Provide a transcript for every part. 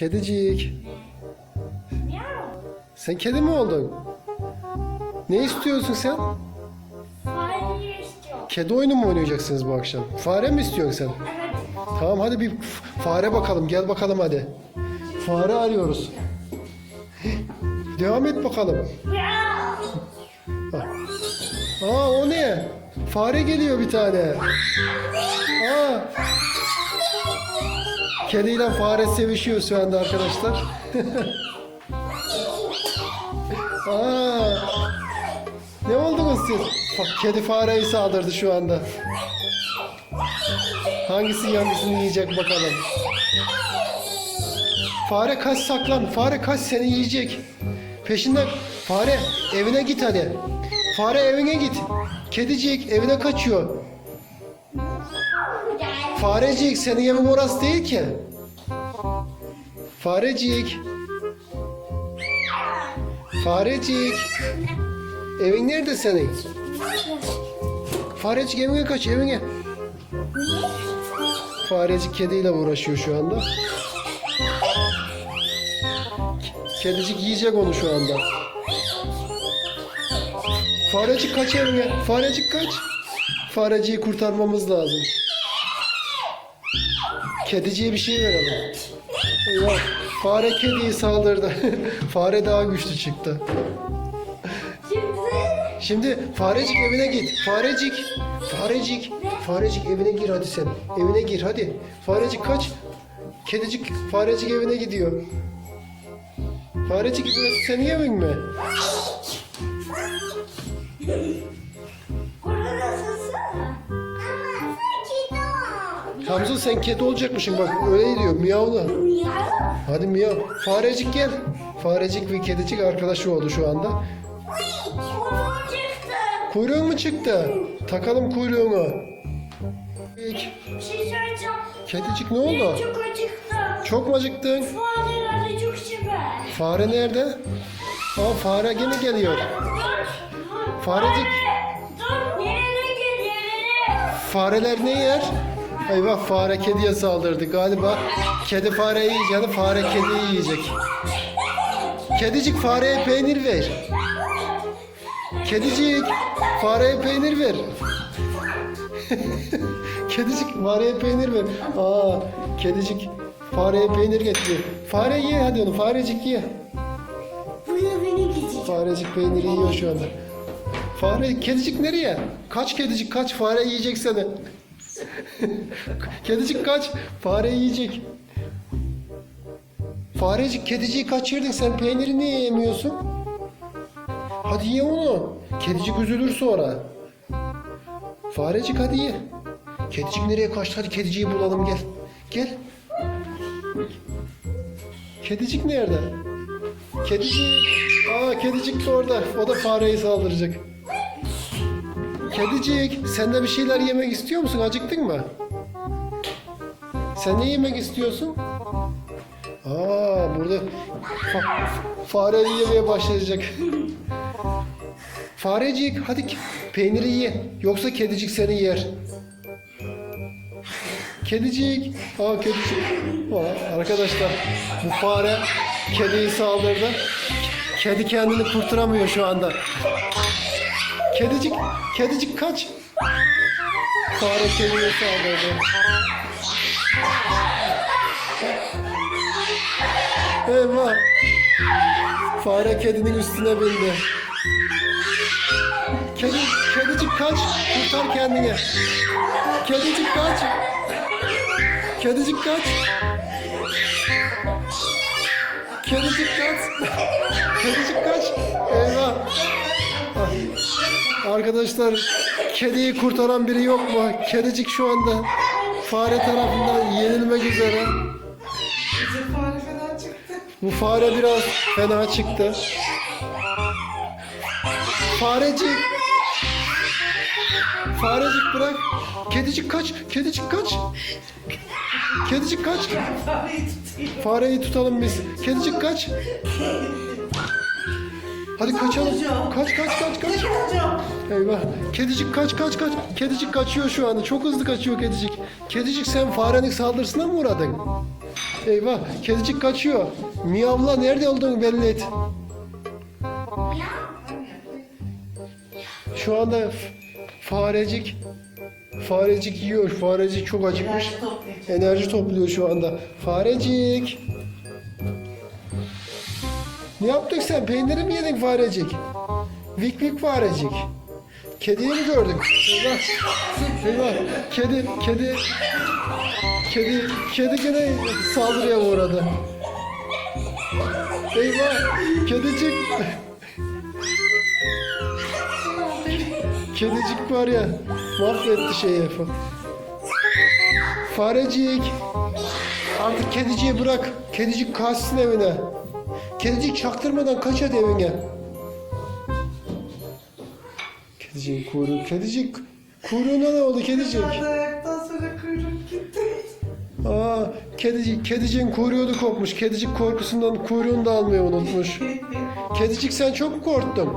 Kedicik. Sen kedi mi oldun? Ne istiyorsun sen? Fare istiyor. Kedi oyunu mu oynayacaksınız bu akşam? Fare mi istiyorsun sen? Evet. Tamam hadi bir fare bakalım. Gel bakalım hadi. Fare arıyoruz. Devam et bakalım. Aa o ne? Fare geliyor bir tane. Aa. Kediyle fare sevişiyor şu anda arkadaşlar. Aa. Ne oldunuz siz? Fa- Kedi fareyi saldırdı şu anda. Hangisi hangisini yiyecek bakalım. Fare kaç saklan. Fare kaç seni yiyecek. Peşinden fare evine git hadi. Fare evine git. Kedicik evine kaçıyor. Farecik senin evin orası değil ki. Farecik. Farecik. Evin nerede senin? Farecik evine kaç evine. Farecik kediyle uğraşıyor şu anda. Kedicik yiyecek onu şu anda. Farecik kaç evine. Farecik kaç. Fareciyi kurtarmamız lazım. Kediciye bir şey verelim. Eyvah. Fare kediyi saldırdı. Fare daha güçlü çıktı. Şimdi farecik evine git. Farecik. Farecik. Farecik evine gir hadi sen. Evine gir hadi. Farecik kaç. Kedicik farecik evine gidiyor. Farecik burası senin evin mi? Hamza sen kedi olacakmışsın bak öyle diyor miyavla. Hadi miyav. Farecik gel. Farecik ve kedicik arkadaşı oldu şu anda. Kuyruğun mu çıktı? Takalım kuyruğunu. Kedicik ne oldu? Çok acıktım. Çok mu acıktın? Fareler de çok sever. Fare nerede? Aa fare gene geliyor. Farecik. Dur. Yerine gel yerine. Fareler ne yer? Eyvah fare kediye saldırdı. Galiba kedi fareyi yiyeceğini fare kediyi yiyecek. Kedicik fareye peynir ver. Kedicik fareye peynir ver. kedicik fareye peynir ver. Aa kedicik fareye peynir getiriyor. Fare ye hadi onu farecik ye. Buraya beni gidecek. Farecik peyniri yiyor şu anda. Fare, kedicik nereye? Kaç kedicik kaç fare yiyecek seni. kedicik kaç fare yiyecek. Farecik kediciyi kaçırdın sen peyniri niye yemiyorsun? Hadi ye onu. Kedicik üzülür sonra. Farecik hadi ye. Kedicik nereye kaçtı? Hadi kediciyi bulalım gel. Gel. Kedicik nerede? Kedicik. Aa kedicik de orada. O da fareyi saldıracak. Kedicik sen de bir şeyler yemek istiyor musun? Acıktın mı? Sen ne yemek istiyorsun? Aa burada fa- fareyi yemeye başlayacak. Farecik hadi peyniri ye. Yoksa kedicik seni yer. Kedicik. Aa kedicik. Aa, arkadaşlar bu fare kediyi saldırdı. Kedi kendini kurtaramıyor şu anda. Kedicik, kedicik kaç. Fare kediyi saldırdı. Eyvah. Fare kedinin üstüne bindi. Kedi, kedicik kaç. Kurtar kendini. Kedicik kaç. Kedicik kaç. Kedicik kaç. Kedicik kaç. Arkadaşlar kediyi kurtaran biri yok mu? Kedicik şu anda fare tarafından yenilmek üzere. Bizim fare. Bu fare biraz fena çıktı. Farecik. Farecik bırak. Kedicik kaç. Kedicik kaç. Kedicik kaç. Fareyi tutalım biz. Kedicik kaç. Hadi kaçalım. Kaç kaç kaç kaç. Eyvah. Kedicik kaç kaç kaç. Kedicik kaçıyor şu anda. Çok hızlı kaçıyor kedicik. Kedicik sen farenin saldırısına mı uğradın? Eyvah kedicik kaçıyor. Miyavla nerede olduğunu belli et. Şu anda farecik farecik yiyor. Farecik çok acıkmış. Enerji topluyor şu anda. Farecik. Ne yaptık sen? Peyniri mi yedin farecik? Vik vik farecik. Kediyi mi gördük? Eyvah. Eyvah. Kedi, kedi. Kedi, kedi gene saldırıya uğradı. Eyvah. Kedicik. Kedicik var ya. Mahvetti şeyi. Farecik. Artık kediciyi bırak. Kedicik kaçsın evine. Kedicik çaktırmadan kaç hadi evine. Kedicik kuyruğu. Kedicik kuyruğuna ne oldu kedicik? Ayaktan sonra kuyruk gitti. Aa, kedicik, kediciğin kuyruğu da kopmuş. Kedicik korkusundan kuyruğunu da almayı unutmuş. Kedicik sen çok mu korktun?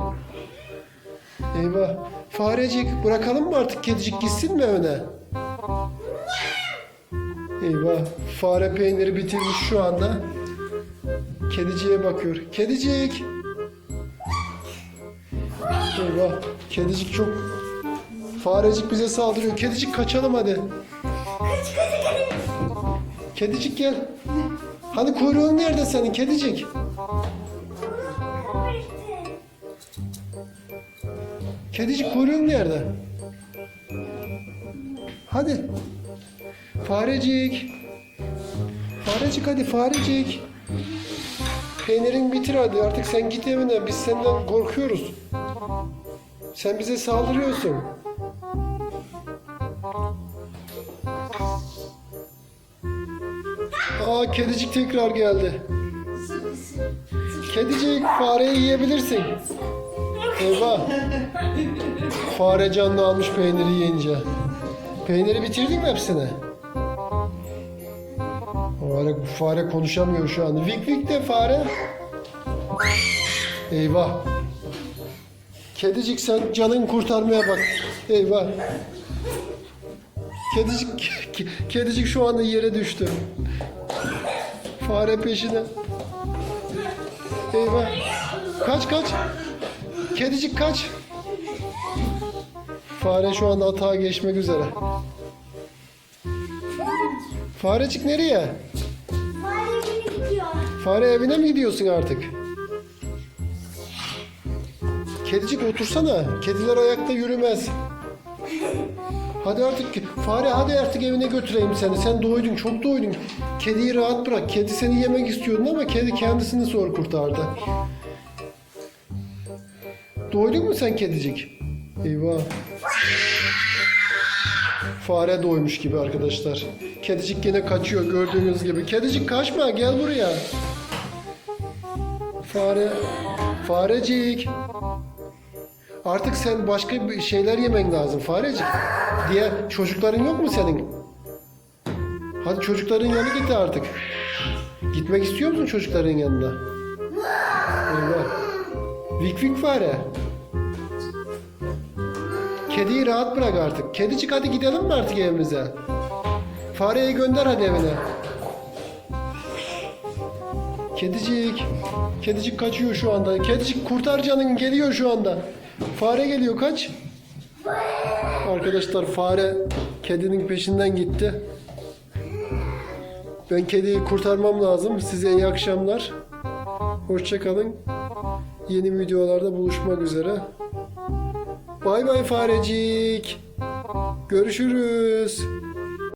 Eyvah. Farecik bırakalım mı artık kedicik gitsin mi evine? Eyvah. Fare peyniri bitirmiş şu anda. Kediciye bakıyor. Kedicik. Eyvah. Kedicik çok... Farecik bize saldırıyor. Kedicik kaçalım hadi. Kaç kaç kaç. Kedicik gel. Hani kuyruğun nerede senin kedicik? Kedicik kuyruğun nerede? Hadi. Farecik. Farecik hadi farecik. Peynirin bitir hadi artık sen git evine biz senden korkuyoruz. Sen bize saldırıyorsun. Aa kedicik tekrar geldi. Kedicik fareyi yiyebilirsin. Eyvah. Fare canlı almış peyniri yiyince. Peyniri bitirdin mi hepsini? Fare, fare konuşamıyor şu an. Vik vik de fare. Eyvah. Kedicik sen canın kurtarmaya bak. Eyvah. Kedicik, ke- kedicik şu anda yere düştü. Fare peşine. Eyvah. Kaç kaç. Kedicik kaç. Fare şu anda atağa geçmek üzere. Farecik nereye? Fare evine mi gidiyorsun artık? Kedicik otursana. Kediler ayakta yürümez. Hadi artık fare hadi artık evine götüreyim seni. Sen doydun çok doydun. Kediyi rahat bırak. Kedi seni yemek istiyordun ama kedi kendisini zor kurtardı. Doydun mu sen kedicik? Eyvah. Fare doymuş gibi arkadaşlar. Kedicik gene kaçıyor gördüğünüz gibi. Kedicik kaçma gel buraya. Fare, farecik. Artık sen başka bir şeyler yemen lazım farecik. Diye çocukların yok mu senin? Hadi çocukların yanına git artık. Gitmek istiyor musun çocukların yanına? Eyvah. Vik vik fare. Kediyi rahat bırak artık. Kedicik hadi gidelim mi artık evimize? Fareyi gönder hadi evine. Kedicik. Kedicik kaçıyor şu anda. Kedicik kurtar canını geliyor şu anda. Fare geliyor kaç. Arkadaşlar fare kedinin peşinden gitti. Ben kediyi kurtarmam lazım. Size iyi akşamlar. Hoşçakalın. Yeni videolarda buluşmak üzere. Bay bay farecik. Görüşürüz.